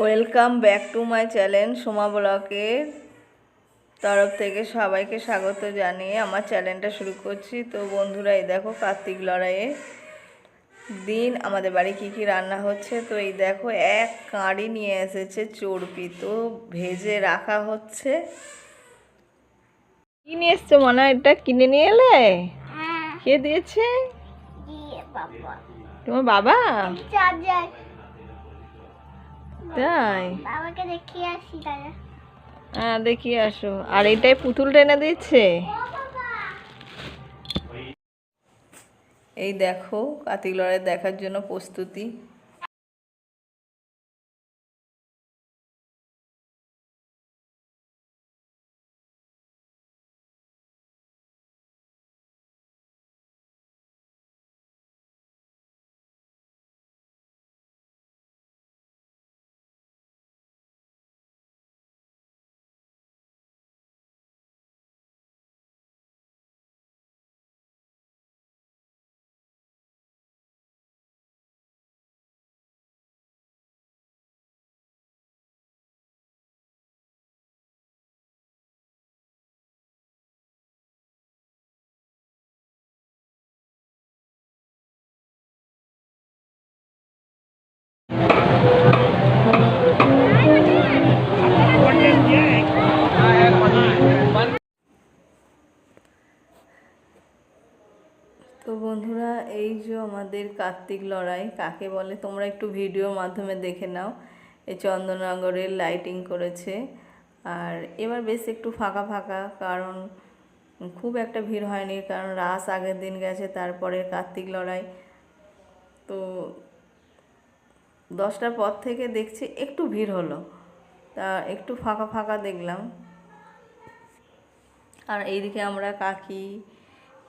Welcome back to my channel Soma ব্লকের তরফ থেকে সবাইকে স্বাগত জানিয়ে আমার চ্যানেলটা শুরু করছি। তো বন্ধুরা এই দেখো কার্তিক লড়াইয়ে। দিন আমাদের বাড়ি কি কি রান্না হচ্ছে? তো এই দেখো এক কাঁড়ি নিয়ে এসেছে চর্বি। তো ভেজে রাখা হচ্ছে। কি নিয়ে এসছো মনে? হয় এটা কিনে নিয়ে এলে? হ্যাঁ। কে দিয়েছে? তোমার বাবা? তাই? বাবাকে দেখিয়ে আসি তাহলে। হ্যাঁ দেখি আসো। আর এটাই পুতুল টেনে দিচ্ছে? এই দেখো কাতিল লড়াই দেখার জন্য প্রস্তুতি। তো বন্ধুরা, এই যে আমাদের কার্তিক লড়াই, কাকে বলে তোমরা একটু ভিডিওর মাধ্যমে দেখে নাও। এই চন্দননগরের লাইটিং করেছে। আর এবার বেশ একটু ফাঁকা ফাঁকা, কারণ খুব একটা ভিড় হয়নি, কারণ রাস আগের দিন গেছে, তারপরে কার্তিক লড়াই। তো দশটার পর থেকে দেখছি একটু ভিড় হলো, তা একটু ফাঁকা ফাঁকা দেখলাম। আর এইদিকে আমরা কাকি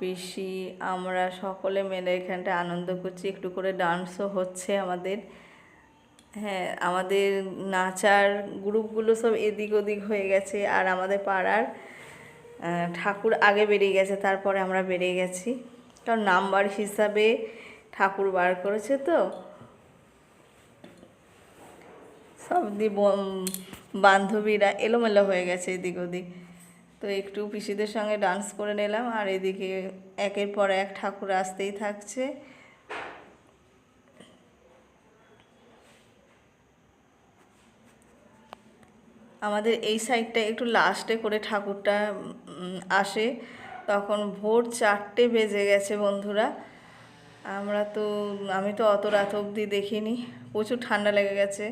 পিসি আমরা সকলে মিলে এখানটা আনন্দ করছি, একটু করে ডান্সও হচ্ছে আমাদের। হ্যাঁ আমাদের নাচার গ্রুপগুলো সব এদিক ওদিক হয়ে গেছে আর আমাদের পাড়ার ঠাকুর আগে বেরিয়ে গেছে, তারপরে আমরা বেরিয়ে গেছি। কারণ নাম্বার হিসাবে ঠাকুর বার করেছে তো। সব দি বান্ধবীরা এলোমেলো হয়ে গেছে এদিক ওদিক। তো একটু পিসিদের সঙ্গে ডান্স করে নিলাম, আর এদিকে একের পর এক ঠাকুর আসতেই থাকছে। আমাদের এই সাইডটা একটু লাস্টে করে ঠাকুরটা আসে। তখন ভোর চারটে বেজে গেছে বন্ধুরা। আমরা তো, আমি তো অত রাত অবধি দেখিনি। প্রচুর ঠান্ডা লেগে গেছে।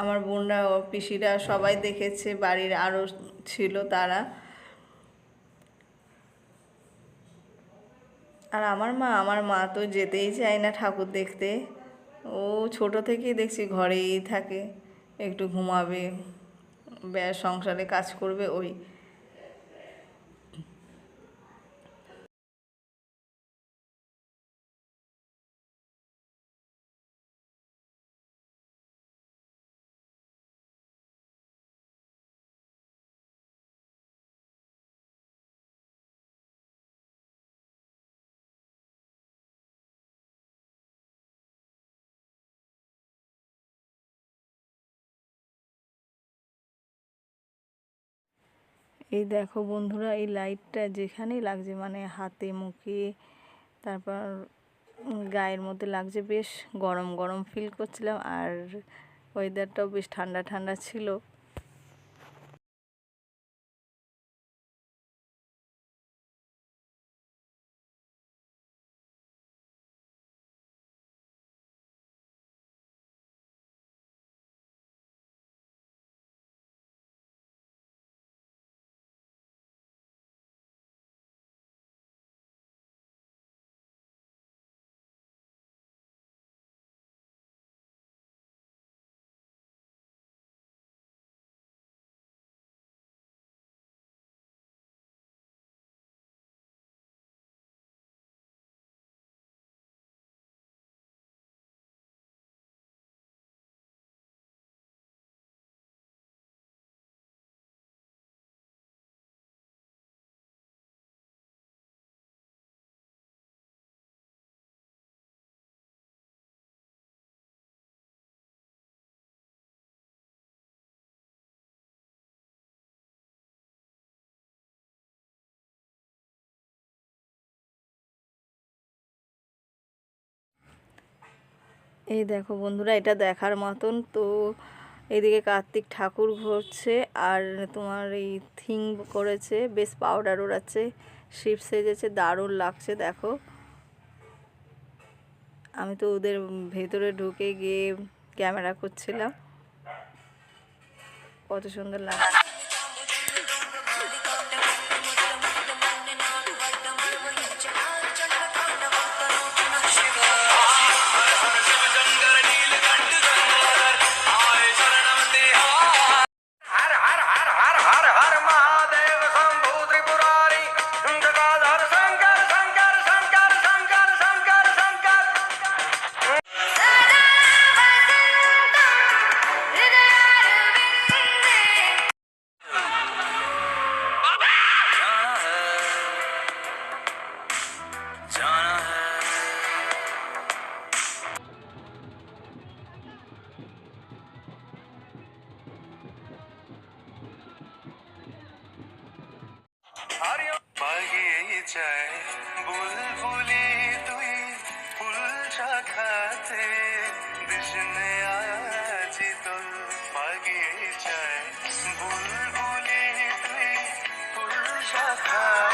আমার বোনরা ও পিসিরা সবাই দেখেছে, বাড়ির আরও ছিল তারা। আর আমার মা আমার মা তো যেতেই চায় না ঠাকুর দেখতে। ও ছোট থেকেই দেখছি, ঘরেই থাকে। একটু ঘুমাবে ব্যাস সংসারে কাজ করবে, ওই এই দেখো বন্ধুরা, এই লাইটটা যেখানেই লাগছে মানে হাতে, মুখে, তারপর গায়ের মধ্যে লাগছে, বেশ গরম গরম ফিল করছিলাম। আর ওয়েদারটাও বেশ ঠান্ডা ঠান্ডা ছিল। এই দেখো বন্ধুরা, এটা দেখার মতন। তো এদিকে কার্তিক ঠাকুর ঘুরছে আর তোমার এই থিং করেছে, বেশ পাউডার ওড়াচ্ছে, শিব সেজেছে, দারুণ লাগছে, দেখো। আমি তো ওদের ভেতরে ঢুকে গিয়ে ক্যামেরা করছিলাম কত সুন্দর লাগছে। বাগিচায় বুলবুলি তুই ফুল শাখাতে দিশনে আজি তোর বাগিচায় বুলবুলি তুই ফুল শাখাতে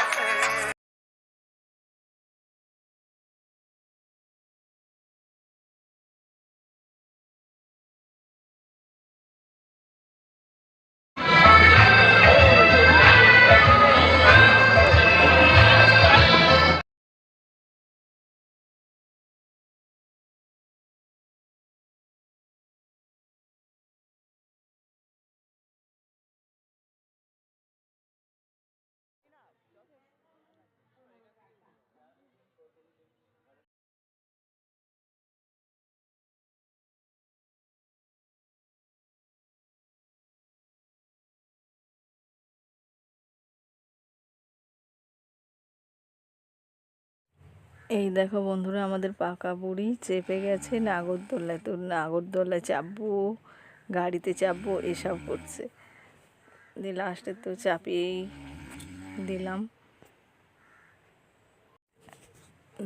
এই দেখো বন্ধুরা, আমাদের পাকা বুড়ি চেপে গেছে নাগরদোলায়। তো নাগরদোলায় চাপবো, গাড়িতে চাপবো, এসব করছে। দিয়ে লাস্টে তো চাপিয়েই দিলাম।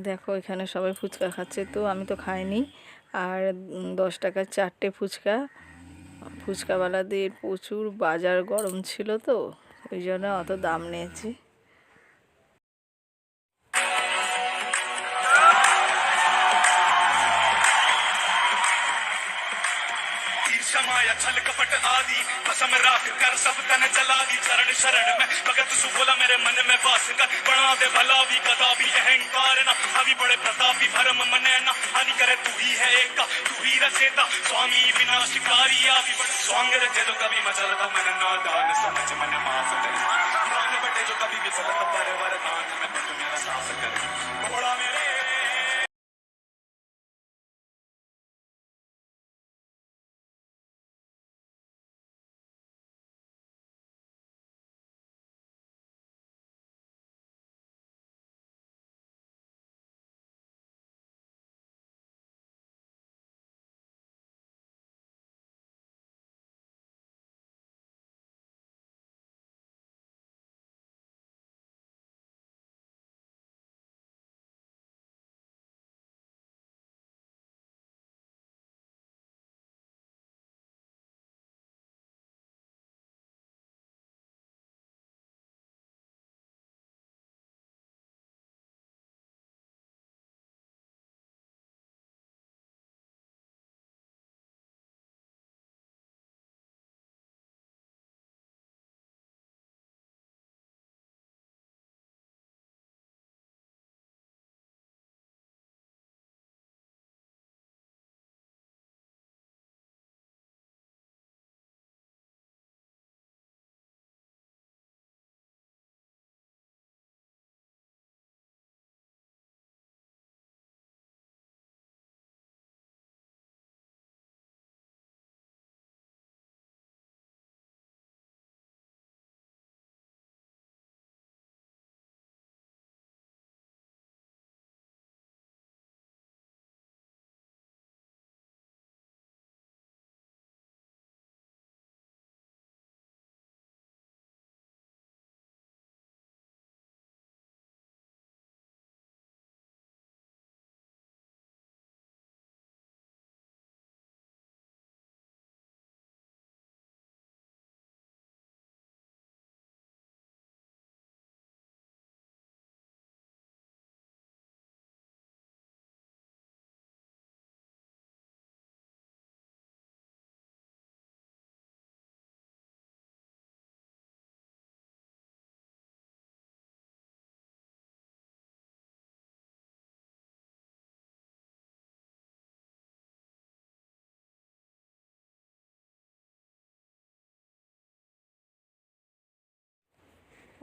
দেখো, এখানে সবাই ফুচকা খাচ্ছে। তো আমি তো খাইনি। আর দশ টাকার চারটে ফুচকা। ফুচকাওয়ালাদের প্রচুর বাজার গরম ছিল তো, ওই জন্য অত দাম নিয়েছে। आदि कसम राख कर सब तन जला दी। चरण शरण में भगत सुबोला मेरे मन में वास कर। बना दे भला भी, कदा भी अहंकार न। अभी बड़े प्रतापी, भरम मने न। हानि करे तू ही है एक का, तू ही रचेता। स्वामी विनाशकारी आदि बड़े। स्वांग रचे जो कभी मचलता मन नादान समझ, मन माफ़ कर। प्राण बटे जो कभी विफलता पर वरदान में पट मेरा साफ़ कर। घोड़ा मेरे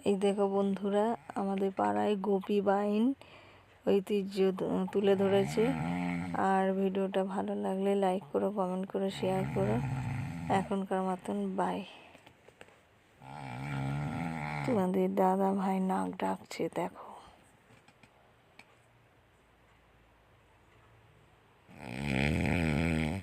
এই দেখো বন্ধুরা, আমাদের পাড়ায় গোপী বাইন ঐতিহ্য তুলে ধরেছে। আর ভিডিওটা ভালো লাগলে লাইক করো কমেন্ট করো শেয়ার করো। এখনকার মতন বাই তোমাদের দাদা ভাই নাক ডাকছে, দেখো।